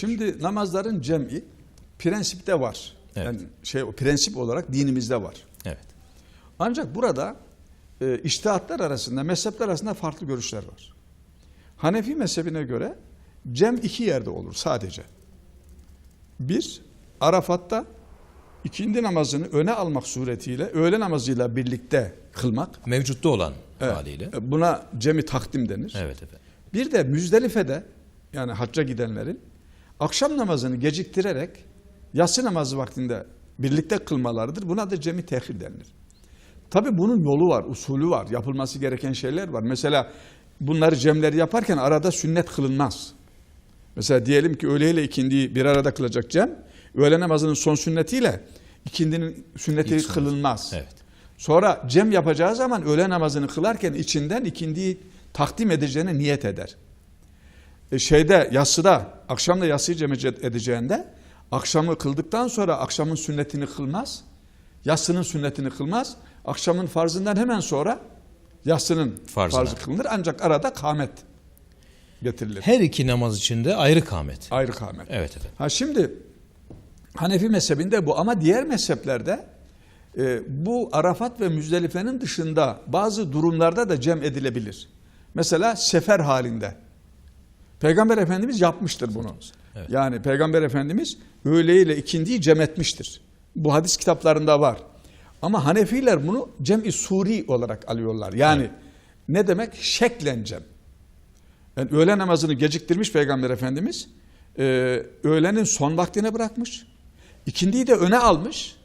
Şimdi namazların cem'i prensipte var. Evet. Yani şey o prensip olarak dinimizde var. Evet. Ancak burada e, iştihatlar arasında, mezhepler arasında farklı görüşler var. Hanefi mezhebine göre cem iki yerde olur sadece. Bir, Arafat'ta ikindi namazını öne almak suretiyle öğle namazıyla birlikte kılmak. Mevcutta olan Evet. haliyle. Buna cemi takdim denir. Evet efendim. Bir de Müzdelife'de yani hacca gidenlerin akşam namazını geciktirerek yatsı namazı vaktinde birlikte kılmalarıdır. Buna da cemi tehir denilir. Tabi bunun yolu var, usulü var, yapılması gereken şeyler var. Mesela bunları cemleri yaparken arada sünnet kılınmaz. Mesela diyelim ki öğle ile ikindiyi bir arada kılacak cem, öğle namazının son sünnetiyle ikindinin sünneti İlk kılınmaz. Evet. Sonra cem yapacağı zaman öğle namazını kılarken içinden ikindiyi takdim edeceğine niyet eder. E şeyde yatsıda akşamda yatsıyı cem edeceğinde akşamı kıldıktan sonra akşamın sünnetini kılmaz. Yatsının sünnetini kılmaz. Akşamın farzından hemen sonra yatsının Farzına. farzı kılınır. Ancak arada kâmet getirilir. Her iki namaz içinde ayrı kâmet. Ayrı kâmet. Evet efendim. Ha şimdi Hanefi mezhebinde bu ama diğer mezheplerde e, bu Arafat ve Müzdelife'nin dışında bazı durumlarda da cem edilebilir. Mesela sefer halinde. Peygamber Efendimiz yapmıştır bunu. Evet. Yani Peygamber Efendimiz öğle ile ikindiyi cem etmiştir. Bu hadis kitaplarında var. Ama Hanefiler bunu cem-i suri olarak alıyorlar. Yani ne demek? Şeklen cem. Yani öğle namazını geciktirmiş Peygamber Efendimiz. Ee, öğlenin son vaktine bırakmış. İkindiyi de öne almış.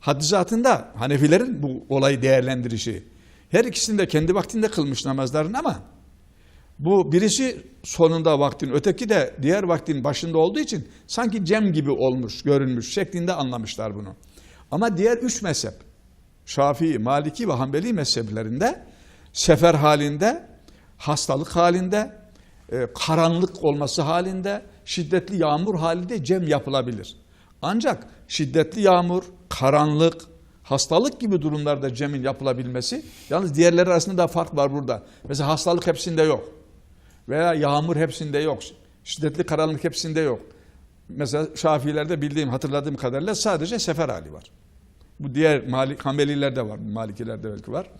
Hadizatında Hanefilerin bu olayı değerlendirişi. Her ikisini de kendi vaktinde kılmış namazların ama bu birisi sonunda vaktin, öteki de diğer vaktin başında olduğu için sanki cem gibi olmuş, görünmüş şeklinde anlamışlar bunu. Ama diğer üç mezhep, Şafii, Maliki ve Hanbeli mezheplerinde sefer halinde, hastalık halinde, e, karanlık olması halinde, şiddetli yağmur halinde cem yapılabilir. Ancak şiddetli yağmur, karanlık, hastalık gibi durumlarda cemin yapılabilmesi, yalnız diğerleri arasında da fark var burada. Mesela hastalık hepsinde yok. Veya yağmur hepsinde yok. Şiddetli karanlık hepsinde yok. Mesela Şafiilerde bildiğim, hatırladığım kadarıyla sadece sefer hali var. Bu diğer Malik, Hanbelilerde var, Malikilerde belki var.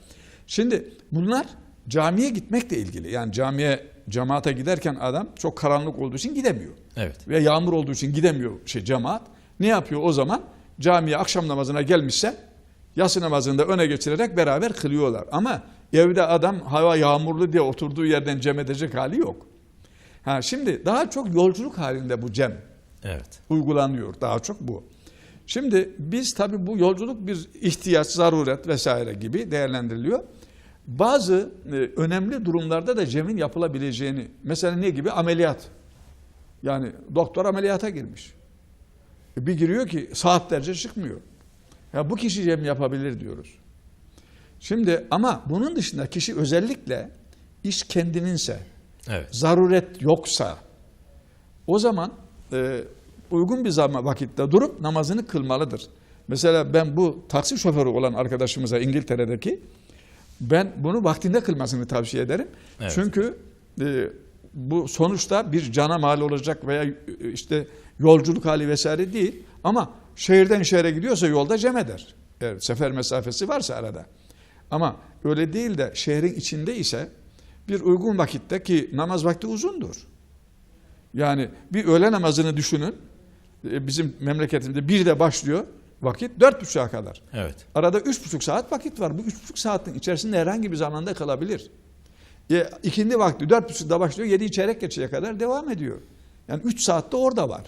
Şimdi bunlar camiye gitmekle ilgili. Yani camiye, cemaate giderken adam çok karanlık olduğu için gidemiyor. Evet. Ve yağmur olduğu için gidemiyor şey cemaat. Ne yapıyor o zaman? Camiye akşam namazına gelmişse yatsı namazını da öne geçirerek beraber kılıyorlar. Ama evde adam hava yağmurlu diye oturduğu yerden cem edecek hali yok. Ha şimdi daha çok yolculuk halinde bu cem Evet. uygulanıyor. Daha çok bu. Şimdi biz tabii bu yolculuk bir ihtiyaç, zaruret vesaire gibi değerlendiriliyor. Bazı e, önemli durumlarda da cemin yapılabileceğini, mesela ne gibi? Ameliyat. Yani doktor ameliyata girmiş. E, Bir giriyor ki saatlerce çıkmıyor. Ya bu kişi cem yapabilir diyoruz. Şimdi ama bunun dışında kişi özellikle iş kendininse, Evet. zaruret yoksa o zaman e, uygun bir zaman vakitte durup namazını kılmalıdır. Mesela ben bu taksi şoförü olan arkadaşımıza İngiltere'deki ben bunu vaktinde kılmasını tavsiye ederim. Evet. Çünkü e, bu sonuçta bir cana mal olacak veya e, işte yolculuk hali vesaire değil. Ama şehirden şehre gidiyorsa yolda cem eder. Evet, sefer mesafesi varsa arada. Ama öyle değil de şehrin içinde ise bir uygun vakitte ki namaz vakti uzundur. Yani bir öğle namazını düşünün. E, Bizim memleketimde bir de başlıyor vakit dört buçuğa kadar. Evet. Arada üç buçuk saat vakit var. Bu üç buçuk saatin içerisinde herhangi bir zamanda kalabilir. E, ikindi vakti dört buçukta başlıyor, yedi çeyrek geçeye kadar devam ediyor. Yani üç saatte orada var.